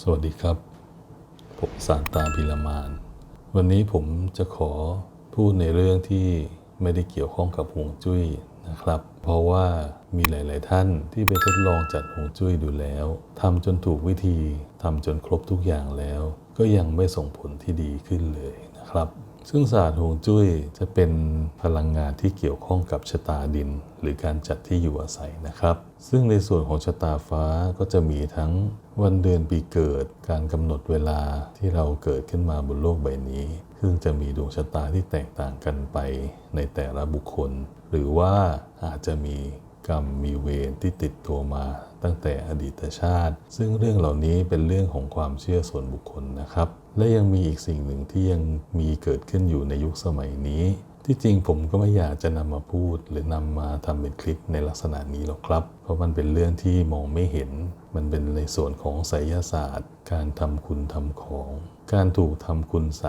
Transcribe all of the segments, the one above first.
สวัสดีครับ ผมสารตาพิรมาน วันนี้ผมจะขอพูดในเรื่องที่ไม่ได้เกี่ยวข้องกับฮวงจุ้ยนะครับ เพราะว่ามีหลาย ๆ ท่านที่ไปทดลองจัดฮวงจุ้ยดูแล้วทำจนถูกวิธีทำจนครบทุกอย่างแล้ว ก็ยังไม่ส่งผลที่ดีขึ้นเลยนะครับ ซึ่งศาสตร์ฮวงจุ้ยจะเป็นพลังงานที่เกี่ยวข้องกับชะตาดิน หรือการจัดที่อยู่อาศัยนะครับ ซึ่งในส่วนของชะตาฟ้าก็จะมีทั้งวันเดือนปีเกิด การกำหนดเวลาที่เราเกิดขึ้นมาบนโลกใบนี้ ซึ่งจะมีดวงชะตาที่แตกต่างกันไปในแต่ละบุคคล หรือว่าอาจจะมีกรรมมีเวรที่ติดตัวมา ตั้งแต่อดีตชาติ ซึ่งเรื่องเหล่านี้เป็นเรื่องของความเชื่อส่วนบุคคลนะครับ และยังมีอีกสิ่งหนึ่งที่ยังมีเกิดขึ้นอยู่ในยุคสมัยนี้ ที่จริงผมก็ไม่อยากจะนำมาพูด หรือนำมาทำเป็นคลิปในลักษณะนี้หรอกครับ เพราะมันเป็นเรื่องที่มองไม่เห็น มันเป็นในส่วนของไสยศาสตร์ การทำคุณทำของ การถูกทำคุณใส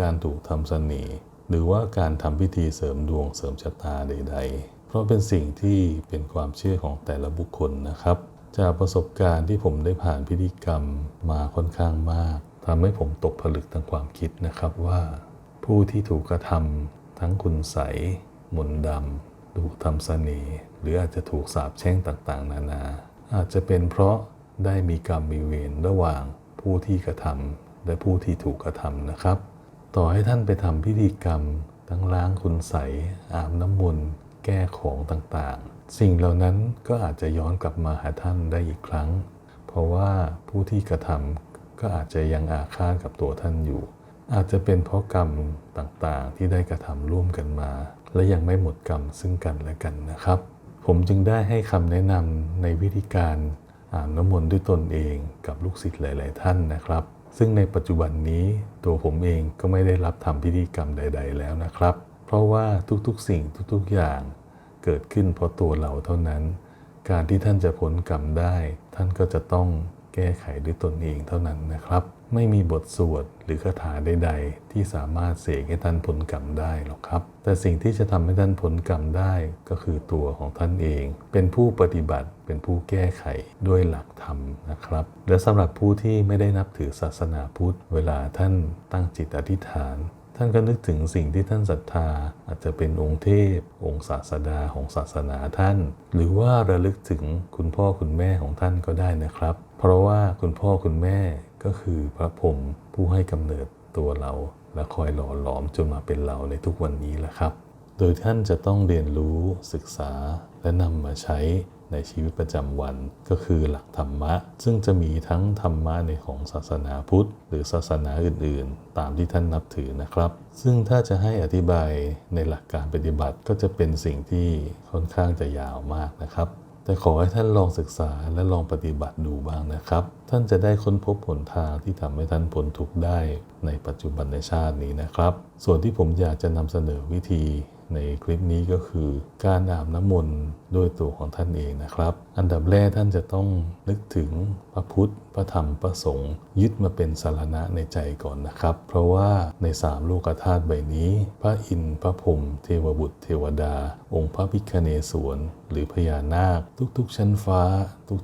การถูกทำเสน่ห์หรือว่าการทำพิธีเสริมดวงเสริมชะตาใด ๆ เพราะเป็นสิ่งที่เป็นความเชื่อของแต่ละบุคคลนะครับ จากประสบการณ์ที่ผมได้ผ่านพิธีกรรมมาค่อนข้างมากทำให้ผมตกผลึกทางความคิดนะครับว่า ผู้ที่ถูกกระทำทั้งคุณใสมนดำถูกทำเสน่ห์หรืออาจจะถูกสาปแช่งต่างๆ นานา อาจจะเป็นเพราะได้มีกรรมมีเวรระหว่างผู้ที่กระทำและผู้ที่ถูกกระทำนะครับ ต่อให้ท่านไปทำพิธีกรรมทั้งล้างคุณใสอาบน้ำมนต์ แก้ของต่างๆ สิ่งเหล่านั้นก็อาจจะย้อนกลับมาหาท่านได้อีกครั้ง เพราะว่าผู้ที่กระทำก็อาจจะยังอาฆาตกับตัวท่านอยู่ อาจจะเป็นเพราะกรรมต่างๆ ที่ได้กระทำร่วมกันมา และยังไม่หมดกรรมซึ่งกันและกันนะครับ ผมจึงได้ให้คำแนะนำในวิธีการอ่าบน้ำมนต์ด้วยตนเองกับลูกศิษย์หลาย ๆ ท่านนะครับ ซึ่งในปัจจุบันนี้ตัวผมเองก็ไม่ได้รับทำพิธีกรรมใด ๆ แล้วนะครับ เพราะว่าทุกๆสิ่งทุกๆอย่างเกิดขึ้นเพราะตัวเราเท่านั้น การที่ท่านจะพ้นกรรมได้ ท่านก็จะต้องแก้ไขด้วยตนเองเท่านั้นนะครับ ไม่มีบทสวดหรือคาถาใดๆ ที่สามารถเสกให้ท่านพ้นกรรมได้หรอกครับ แต่สิ่งที่จะทำให้ท่านพ้นกรรมได้ก็คือตัวของท่านเอง เป็นผู้ปฏิบัติเป็นผู้แก้ไขด้วยหลักธรรมนะครับ และสำหรับผู้ที่ไม่ได้นับถือศาสนาพุทธ เวลาท่านตั้งจิตอธิษฐาน ท่านก็นึกถึงสิ่งที่ท่านศรัทธา อาจจะเป็นองค์เทพ องค์ศาสดาของศาสนาท่าน หรือว่าระลึกถึงคุณพ่อคุณแม่ของท่านก็ได้นะครับ เพราะว่าคุณพ่อคุณแม่ก็คือพระพรหมผู้ให้กำเนิดตัวเรา และคอยหล่อหลอมจนมาเป็นเราในทุกวันนี้แหละครับ โดยท่านจะต้องเรียนรู้ศึกษาและนำมาใช้ ในชีวิตประจำวัน ก็คือหลักธรรมะ ซึ่งจะมีทั้งธรรมะในของศาสนาพุทธ หรือศาสนาอื่น ๆ ตามที่ท่านนับถือนะครับ ซึ่งถ้าจะให้อธิบายในหลักการปฏิบัติก็จะเป็นสิ่งที่ค่อนข้างจะยาวมากนะครับแต่ขอให้ท่านลองศึกษาและลองปฏิบัติดูบ้างนะครับ ท่านจะได้ค้นพบหนทางที่ทำให้ท่านพ้นทุกข์ได้ในปัจจุบันในชาตินี้นะครับ ส่วนที่ผมอยากจะนำเสนอวิธี ในคลิปนี้ก็คือการอาบน้ำมนต์ด้วยตัวของท่านเองนะครับ อันดับแรกท่านจะต้องนึกถึงพระพุทธ พระธรรม พระสงฆ์ยึดมาเป็นสารณะในใจก่อนนะครับ เพราะว่าในสามโลกธาตุใบนี้ พระอินทร์พระพรหมเทวบุตร เทวดา องค์พระพิคเนศวรหรือพญานาค ทุกๆ ชั้นฟ้า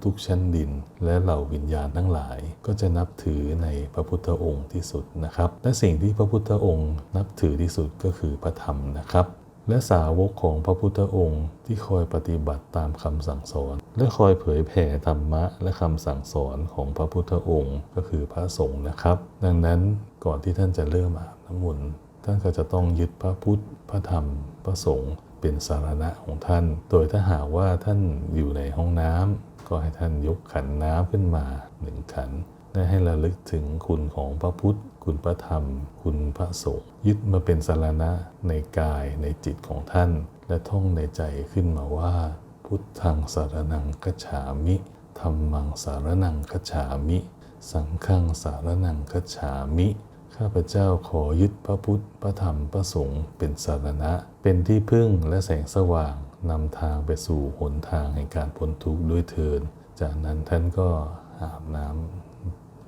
ทุกๆ ชั้นดิน และเหล่าวิญญาณทั้งหลาย ก็จะนับถือในพระพุทธองค์ที่สุดนะครับ และสิ่งที่พระพุทธองค์นับถือที่สุดก็คือพระธรรมนะครับ และสาวกของพระพุทธองค์ที่คอยปฏิบัติตามคำสั่งสอน และคอยเผยแผ่ธรรมะและคำสั่งสอนของพระพุทธองค์ก็คือพระสงฆ์นะครับ ดังนั้นก่อนที่ท่านจะเริ่มอาบน้ำมนต์ท่านก็จะต้องยึดพระพุทธ พระธรรม พระสงฆ์เป็นสารณะของท่าน โดยถ้าหากว่าท่านอยู่ในห้องน้ำก็ให้ท่านยกขันน้ำขึ้นมาหนึ่งขัน และให้ระลึกถึงคุณของพระพุทธ คุณพระธรรม คุณพระสงฆ์ยึดมาเป็นสารณะในกายในจิตของท่าน และท่องในใจขึ้นมาว่า พุทธังสารนังกัจฉามิธรรมังสารนังกัจฉามิ สังฆังสารนังกัจฉามิข้าพเจ้าขอยึดพระพุทธ พระธรรม พระสงฆ์เป็นสารณะ เป็นที่พึ่งและแสงสว่างนำทางไปสู่หนทางแห่งการพ้นทุกข์ด้วยเทิน จากนั้นท่านก็อาบน้ำ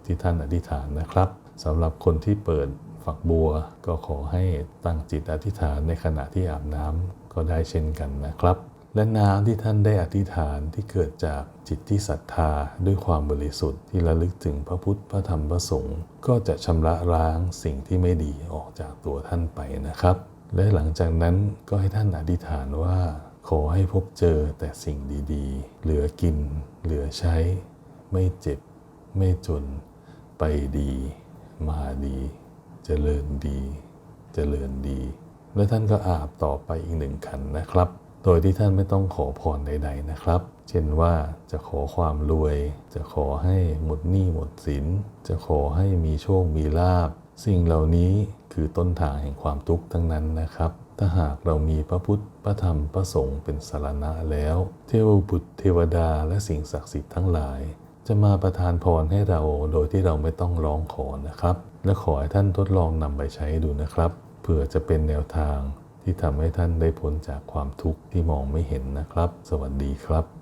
ที่ท่านอธิษฐานนะครับสำหรับคนที่เปิดฝักบัวก็ขอให้ตั้งจิตอธิษฐานในขณะที่อาบน้ำก็ได้เช่นกันนะครับ และน้ำที่ท่านได้อธิษฐานที่เกิดจากจิตที่ศรัทธาด้วยความบริสุทธิ์ที่ระลึกถึงพระพุทธพระธรรมพระสงฆ์ก็จะชำระล้างสิ่งที่ไม่ดีออกจากตัวท่านไปนะครับ และหลังจากนั้นก็ให้ท่านอธิษฐานว่า ขอให้พบเจอแต่สิ่งดีๆ เหลือกิน เหลือใช้ ไม่เจ็บ ไม่จน ไปดี มาดี เจริญดี เจริญดี และท่านก็อาบต่อไปอีกหนึ่งขันนะครับ โดยที่ท่านไม่ต้องขอพรใด ๆนะครับ เช่นว่าจะขอความรวย จะขอให้หมดหนี้หมดสิน จะขอให้มีโชค มีลาบ สิ่งเหล่านี้คือต้นทางแห่งความทุกข์ทั้งนั้นนะครับ ถ้าหากเรามีพระพุทธ พระธรรม พระสงฆ์เป็นสารณะแล้ว เทวบุตรเทวดาและสิ่งศักดิ์สิทธิ์ทั้งหลาย จะมาประทานพรให้เราโดยที่เราไม่ต้องร้องขอนะครับ และขอให้ท่านทดลองนำไปใช้ดูนะครับเผื่อจะเป็นแนวทางที่ทำให้ท่านได้พ้นจากความทุกข์ที่มองไม่เห็นนะครับ สวัสดีครับ